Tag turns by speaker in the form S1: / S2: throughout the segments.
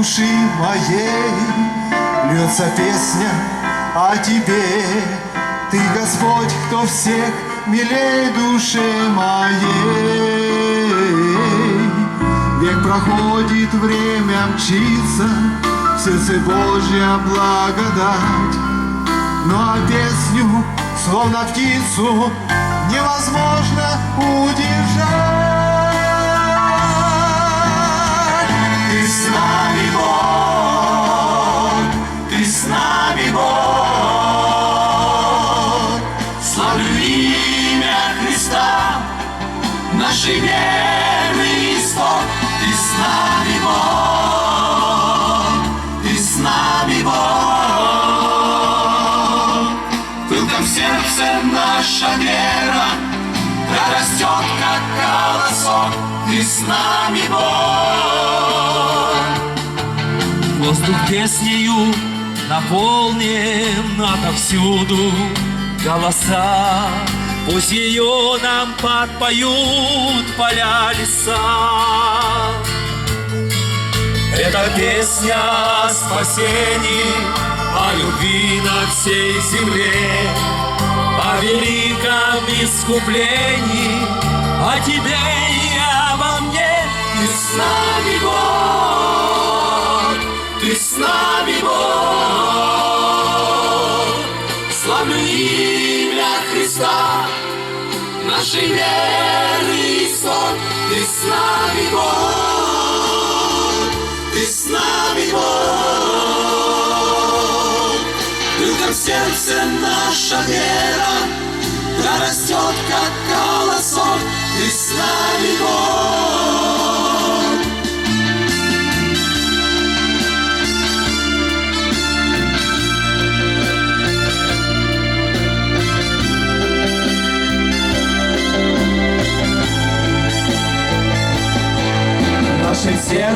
S1: души моей Льется песня о тебе. Ты, Господь, кто всех милей душе моей. Век проходит, время мчится В сердце Божья благодать. Ну а песню, словно птицу Невозможно удержать Славлю имя Христа. Нашей веры исток. Ты с нами, Бог. Ты с нами, Бог. В сердце наша вера. Прорастет, как колосок. Ты с нами, Бог.
S2: Воздух песнею наполнен отовсюду голоса. Пусть ее нам подпоют поля леса. Это песня о спасении, о любви на всей земле, о великом искуплении, о тебе и обо мне.
S1: Ты с нами, Бог, Ты с нами, нашей веры исток. Ты с нами, Бог, Ты с нами, Бог. В сердце наша вера прорастет, как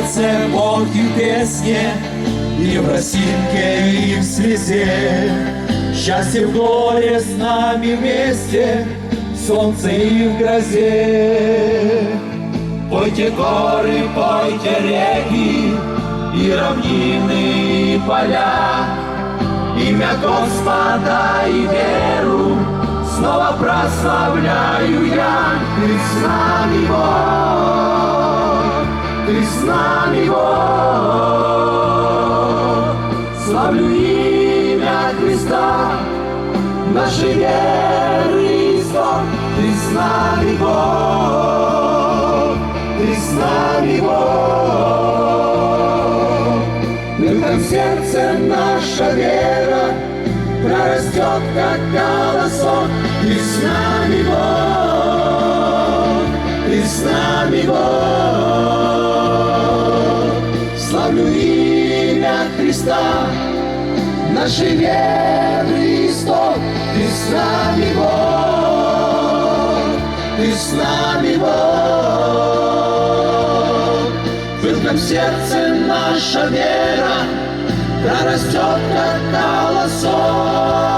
S3: сердце Бог и в песне, И в росинке, и в слезе. Счастье в горе с нами вместе, солнце и в грозе. Пойте горы, пойте реки, И равнины, и поля, Имя Господа и веру Снова прославляю я. Ты с нами, Бог, Ты с нами, Бог. Славлю имя Христа, нашей веры исток. Ты с нами, Бог, Ты с нами, Бог. В сердце наша вера прорастет, как колосок. Ты с нами, Бог, Ты с нами, Бог. Христа, нашей веры исток. Ты с нами, Бог, Ты с нами, Бог. В сердце наша вера прорастет, как колосок.